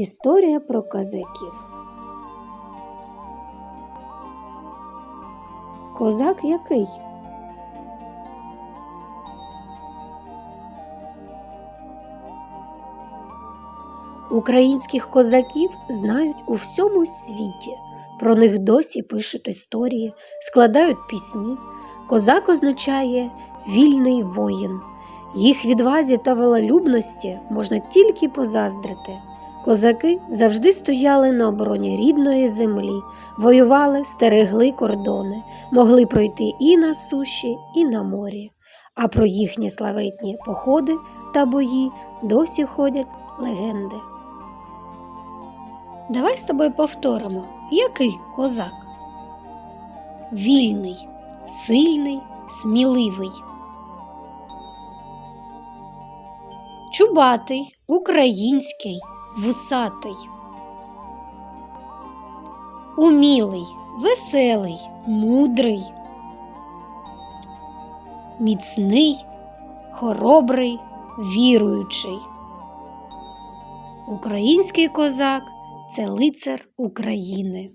Історія про козаків. Козак який? Українських козаків знають у всьому світі. Про них досі пишуть історії, складають пісні. Козак означає вільний воїн. Їх відвазі та волелюбності можна тільки позаздрити. Козаки завжди стояли на обороні рідної землі, воювали, стерегли кордони, могли пройти і на суші, і на морі. А про їхні славетні походи та бої досі ходять легенди. Давай з тобою повторимо, який козак? Вільний, сильний, сміливий. Чубатий, український, вусатий. Умілий, веселий, мудрий. Міцний, хоробрий, віруючий. Український козак це лицар України.